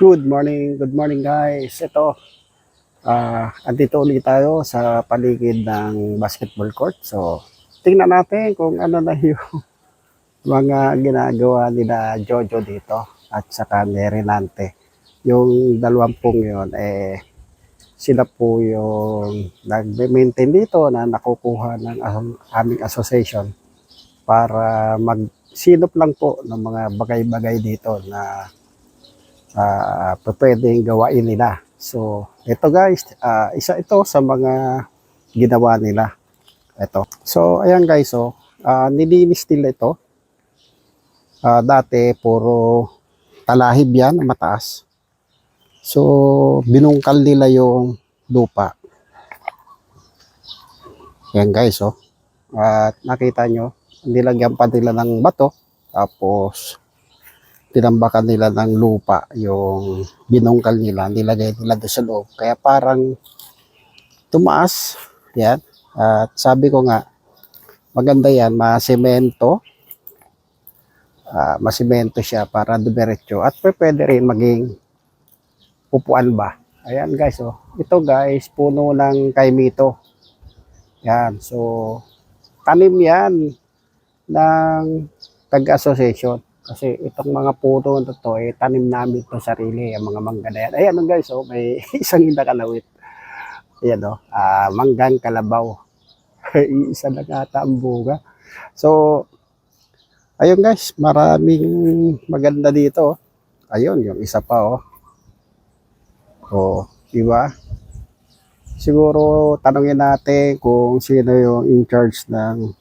Good morning, good morning guys. Ito, ah andito ulit tayo sa paligid ng basketball court. So, tingnan natin kung ano na yung mga ginagawa nila Jojo dito at saka ni Renante. Yung dalawang pong yun, eh, sila po yung nag-maintain dito na nakukuha ng am- aming association para magsinop lang po ng mga bagay-bagay dito na uh, pwedeng gawain nila. So, ito guys, ah, isa ito sa mga ginawa nila. Ito. So, ayan guys, so, ah, nilinis nila ito. Ah, dati, puro talahib yan, mataas. So, binungkal nila yung lupa. Yan guys, oh. At nakita nyo, nilagyan pa nila ng bato. Tapos, tinambakan nila ng lupa yung binungkal nila, nilagay nila doon sa loob. Kaya parang tumaas. Yan. At sabi ko nga, maganda yan, masemento. Ah, masemento siya para dumiretso. At pwe- pwede rin maging upuan ba. Ayan guys, oh. Ito guys, puno ng kaimito. Yan. So, tanim yan ng tag-association. Kasi itong mga puno na to, eh, tanim namin to sarili, ang mga mangga na yan. Ayan oh, guys, oh, may isang nakalawit. Ayan oh, ah, manggang kalabaw. Isa na ata ang bunga. So, ayun guys, maraming maganda dito. oh. Ayun, yung isa pa oh. Oh, di ba? Siguro tanongin natin kung sino yung in charge ng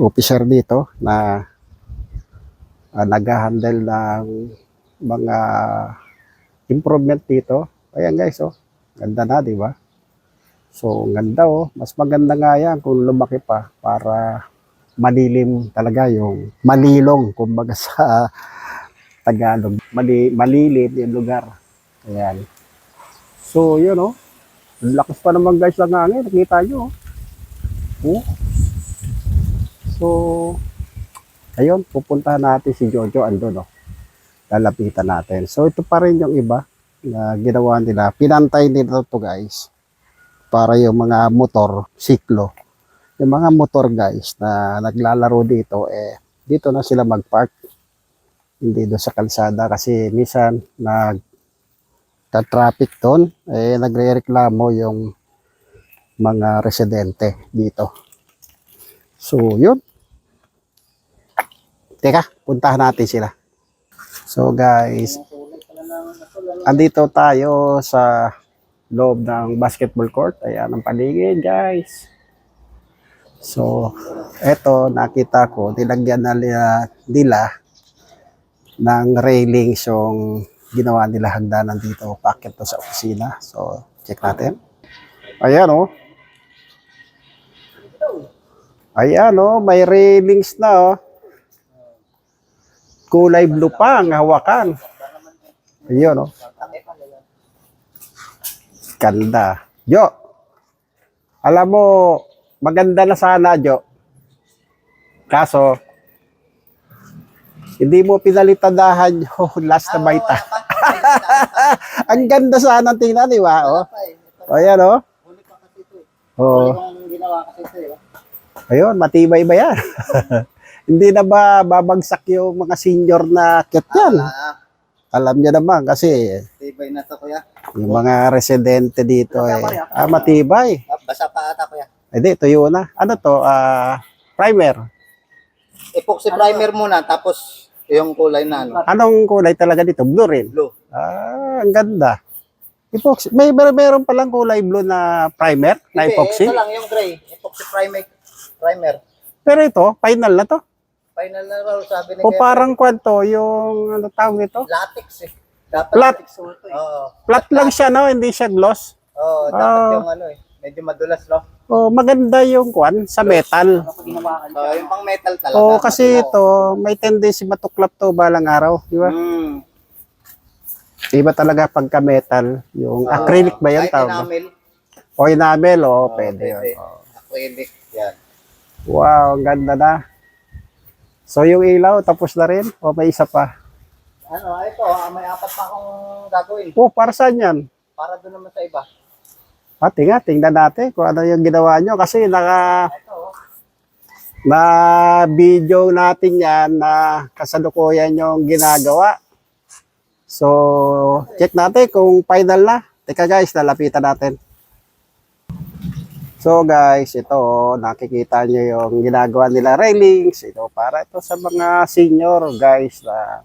officer dito na uh, nag-handle ng mga improvement dito. Ayan guys, oh. Ganda na, di ba? So, ganda oh. Mas maganda nga yan kung lumaki pa para malilim talaga yung malilong, kumbaga sa Tagalog. Mali, malilim yung lugar. Ayan. So, yun oh. Lakas pa naman guys ng hangin. Nakita nyo oh. Oh. So, ayun, pupuntahan natin si Jojo andun, no? Lalapitan natin. So, ito pa rin yung iba na ginawa nila. Pinantay nila to guys para yung mga motor, siklo. Yung mga motor guys na naglalaro dito, eh, dito na sila mag-park. Hindi doon sa kalsada kasi minsan nag traffic doon, eh, nagre-reklamo yung mga residente dito. So, yun. Teka, puntahan natin sila. So guys, andito tayo sa loob ng basketball court. Ayan ang paligid guys. So, eto nakita ko, nilagyan na nila, nila ng railings yung ginawa nila hagdanan dito, packet to sa opisina. So, check natin. Ayan oh. Ayan oh, may railings na oh. Kulay blue pa ang hawakan. Ayun oh. Ganda. Jo, alam mo, maganda na sana, Jo. Kaso, hindi mo pinalitadahan yung last na baita. ang ganda sana tingnan, di ba? Oh. O, yan, oh. Oh. Ayun, matibay ba yan? Hindi na ba babagsak yung mga senior na kit yan? Ah, Alam niya naman kasi tibay na to kuya. yung mga residente dito eh, ah, matibay. Ah, Basa pa ata kuya. Hindi, tuyo na. Ano to? Ah, primer. Epoxy primer muna, tapos yung kulay na ano. Anong kulay talaga dito? Blue rin. Blue. Ah, ang ganda. Epoxy. May mer meron palang kulay blue na primer, na Hindi, epoxy. Ito lang yung gray. Epoxy primer. Primer. Pero ito, final na to. Final na raw sabi ni O Kuya. parang kwanto, yung ano tawag nito? latex eh. Dapat Flat. latex sulto eh. Oo. Flat lang siya, no? Hindi siya gloss. Oo, dapat Ah. yung ano eh. Medyo madulas no. Oh, maganda yung kwan sa metal. So, yung pang metal talaga. Oh, kasi ito, may tendency matuklap to balang araw, di ba? Mm. Iba talaga pagka metal, yung acrylic ba yan Kahit tawag? enamel. O enamel, oh, Oo, pwede yun. pwede. Oh. Acrylic. Yan. Wow, ang ganda na. So yung ilaw, tapos na rin? O may isa pa? Ano, ito, ah, may apat pa akong gagawin. Oh, para saan yan? Para doon naman sa iba. Pati nga, tingnan natin kung ano yung ginawa nyo. Kasi naka, Ito, oh. na video natin yan na kasalukuyan yung ginagawa. So, check natin kung final na. Teka guys, lalapitan natin. So guys, ito oh, nakikita nyo yung ginagawa nila railings. Ito para ito sa mga senior guys na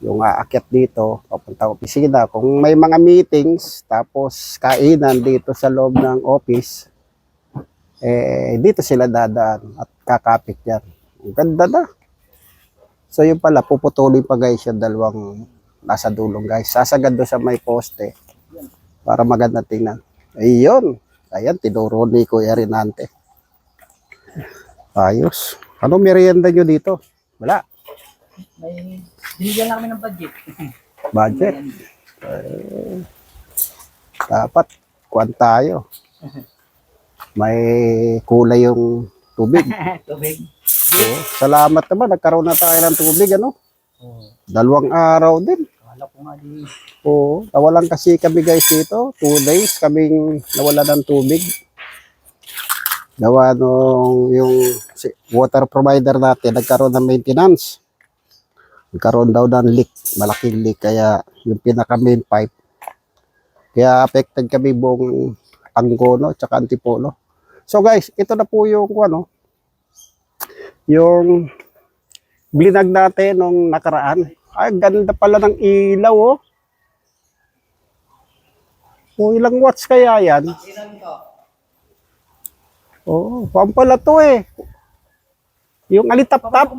yung aakyat dito, papunta opisina. Kung may mga meetings, tapos kainan dito sa loob ng office, eh, dito sila dadaan at kakapit yan. Ang ganda na. So yun pala, puputulin pa guys yung dalawang nasa dulong guys. Sasagad doon sa may poste para maganda tingnan. Ayun. Ayan, tinuro ni Kuya Rinante. Ayos. Ano merienda nyo dito? Wala. May binigyan lang kami ng budget. Budget. Eh, dapat kuwan tayo. May kulay yung tubig. Tubig. Oo. Salamat naman, nagkaroon na tayo ng tubig, ano? Dalawang araw din. Wala ko nga di. Oo. Nawalan kasi kami guys dito. Two days kaming nawala ng tubig. Gawa nung yung water provider natin, nagkaroon ng maintenance. Nagkaroon daw ng leak, malaking leak. Kaya yung pinaka main pipe. Kaya affected kami buong Angono tsaka Antipolo. So guys, ito na po yung ano, yung blinag natin nung nakaraan. Ay, ganda pala ng ilaw, oh. O, ilang watts kaya yan? Ilan to? Oo, oh, pala to eh. Yung alitap-tap.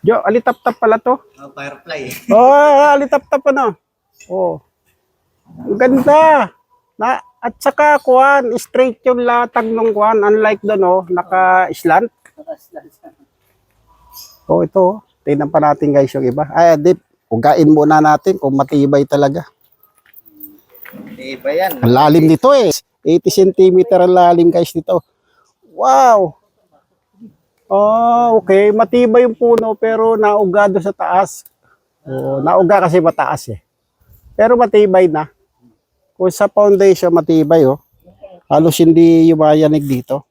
Jo, alitap-tap pala to. Oh, firefly. Oh, alitap-tap ano. Oo. Ang ganda. Na, at saka, kuhan, straight yung latag ng kuhan. Unlike doon, oh, naka-slant. Oh, ito. Tingnan pa natin guys yung iba. Ay, dip. Ugain muna natin kung matibay talaga. Iba yan. Ang lalim nito eh. 80 cm ang lalim guys nito. Wow! Oh, okay. Matibay yung puno pero nauga doon sa taas. Oh, nauga kasi mataas eh. Pero matibay na. Kung sa foundation matibay oh. Halos hindi yumayanig dito.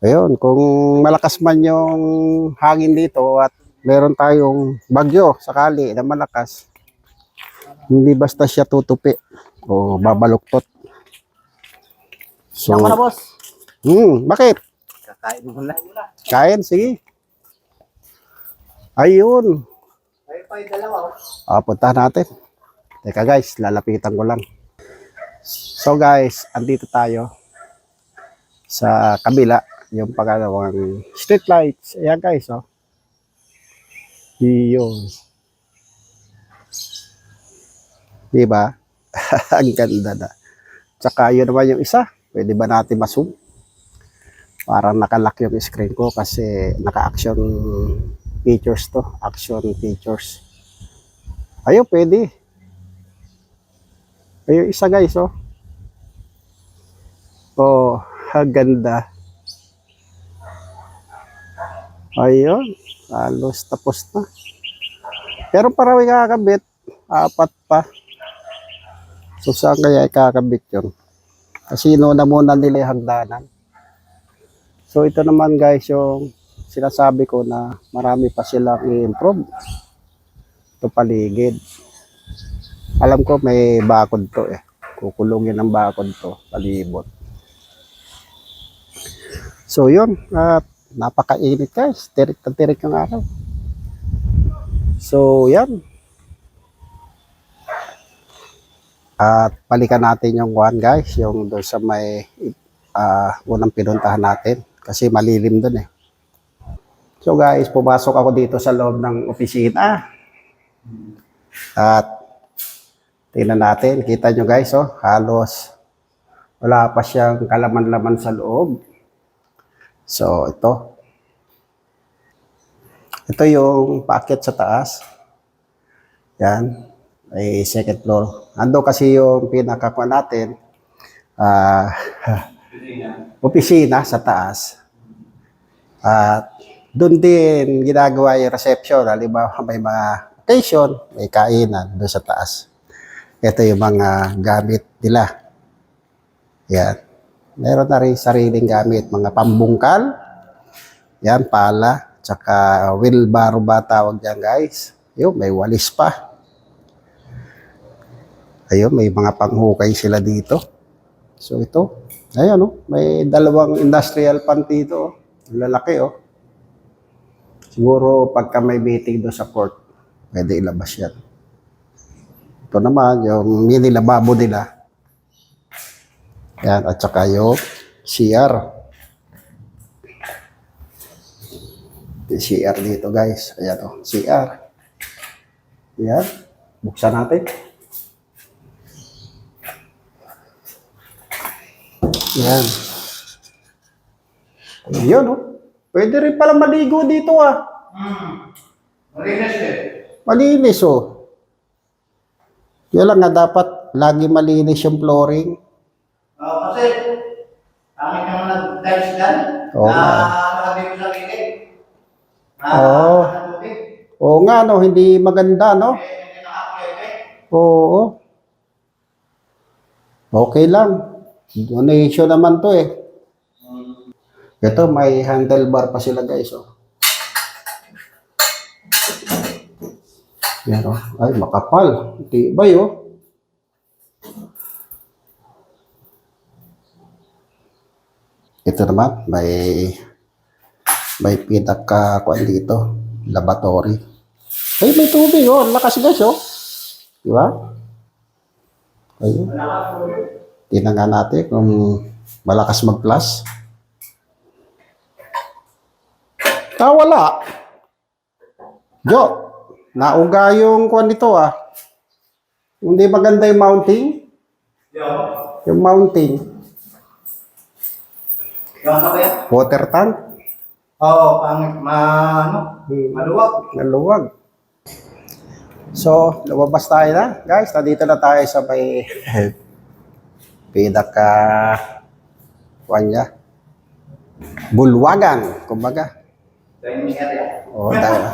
Ayun, kung malakas man yung hangin dito at meron tayong bagyo sakali na malakas, hindi basta siya tutupi o babaluktot. So, Tama na boss. hmm, bakit? Kakain mo na. Kain, sige. Ayun. Ay, pa yung dalawa. oh. Ah, punta natin. Teka guys, lalapitan ko lang. So guys, andito tayo sa kabila, yung pagkakawang street lights. Ayan guys, oh. Yun. Diba? Ang ganda na. Tsaka yun naman yung isa. Pwede ba natin ma-zoom? Parang nakalock yung screen ko kasi naka-action features to. Action features. Ayun, pwede. Ayun, isa guys, oh. Oh, ang ganda. Ayun, halos tapos na. Pero parang kakabit, apat pa. So, saan kaya ikakabit yun? Kasi na muna nila hagdanan. So, ito naman guys, yung sinasabi ko na marami pa silang i-improve. Ito paligid. Alam ko may bakod to eh. Kukulungin ng bakod to, palibot. So yun, at napakainit guys. Tirik na tirik yung araw. So yan. At balikan natin yung one guys, yung doon sa may ah, unang pinuntahan natin. Kasi malilim doon eh. So guys, pumasok ako dito sa loob ng opisina. At tingnan natin, kita nyo guys, oh, halos wala pa siyang kalaman-laman sa loob. So, ito. Ito yung packet sa taas. Yan. Ay second floor. Ando kasi yung pinakakuha natin. ah opisina sa taas. At doon din ginagawa yung reception. Halimbawa, may mga occasion, may kainan doon sa taas. Ito yung mga gamit nila. Yan. Meron na rin sariling gamit, mga pambungkal. Yan, pala. Tsaka wheelbarrow ba tawag dyan, guys. Yun, may walis pa. Ayun, may mga panghukay sila dito. So ito, ayun, oh, may dalawang industrial plant dito. Oh. Lalaki, oh. Siguro pagka may meeting doon sa port, pwede ilabas yan. Ito naman, yung mini lababo nila. Yan, at saka yung CR. Yung CR dito, guys. Ayan, oh, CR. Yan. Buksan natin. Yan. Yun, oh. Pwede rin pala maligo dito, ah. Malinis eh. Malinis, oh. Yun lang nga, dapat lagi malinis yung flooring. Oo, kasi pangit naman nag-tiles dyan. Oo na nga. nakabi ko sa gilid. Na Oo. Oo nga, no, hindi maganda, no? Eh. Oo. Okay lang. Donation naman to eh. Ito, may handlebar pa sila guys, oh. Yan, oh. Ay, makapal. Tibay, oh. Ito naman, may may pinaka kuan dito, laboratory. Ay, may tubig, oh. Lakas guys, oh. Di ba? Ayun. Tingnan nga natin kung malakas mag-plus. Ah, wala. Jo, nauga yung kuan nito ah. Hindi maganda yung mounting. Yo. Yung mounting. Yung ano ba yan? Water tank. Oo, pangit. Ma, ano? Hmm. Maluwag. Naluwag. So, lumabas tayo na. Guys, nandito na tayo sa may pinaka kuan niya. Bulwagan, kumbaga. Dining area. Oh, dahil.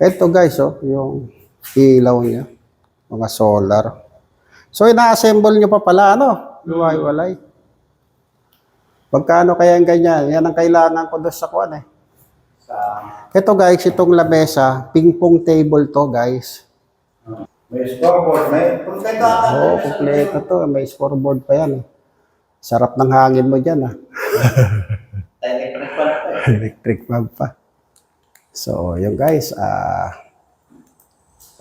Ito guys, oh, yung ilaw niya. Mga solar. So, ina-assemble nyo pa pala, ano? Iwalay. Pagkano kaya yung ganyan? Yan ang kailangan ko doon sa kuan eh. Sa, Ito guys, itong lamesa, ping-pong table to guys. may scoreboard. May kompleto. Oo, oh, kompleto to. May scoreboard pa yan eh. Sarap ng hangin mo dyan ah. Electric fan pa eh. Electric bulb pa. So, yun guys, ah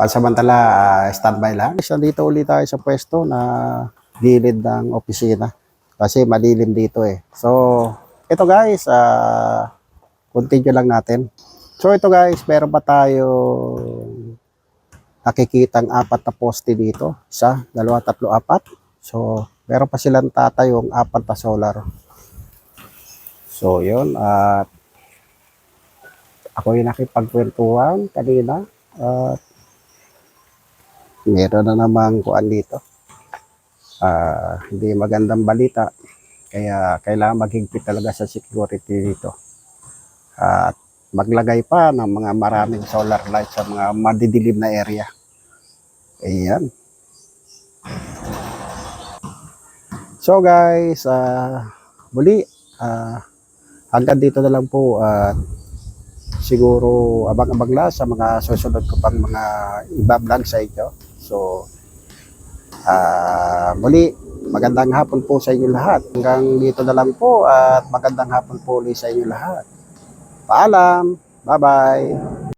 pansamantala, ah, standby lang. So, dito ulit tayo sa pwesto na gilid ng opisina. Kasi malilim dito eh. So, ito guys, ah continue lang natin. So, ito guys, meron pa tayo nakikitang apat na poste dito. Isa, dalawa, tatlo, apat. So, meron pa silang tatayong apat na solar. So, yun. At ako yung nakipagkwentuhan kanina. At meron na namang kuan dito. Ah, hindi magandang balita. Kaya kailangan maghigpit talaga sa security dito. At maglagay pa ng mga maraming solar lights sa mga madidilim na area. Ayan. So guys, ah muli, ah hanggang dito na lang po at siguro abang-abang lang sa mga susunod ko pang mga iba-vlog sa inyo. So, ah muli, magandang hapon po sa inyo lahat. Hanggang dito na lang po at magandang hapon po ulit sa inyo lahat. Paalam! Bye-bye!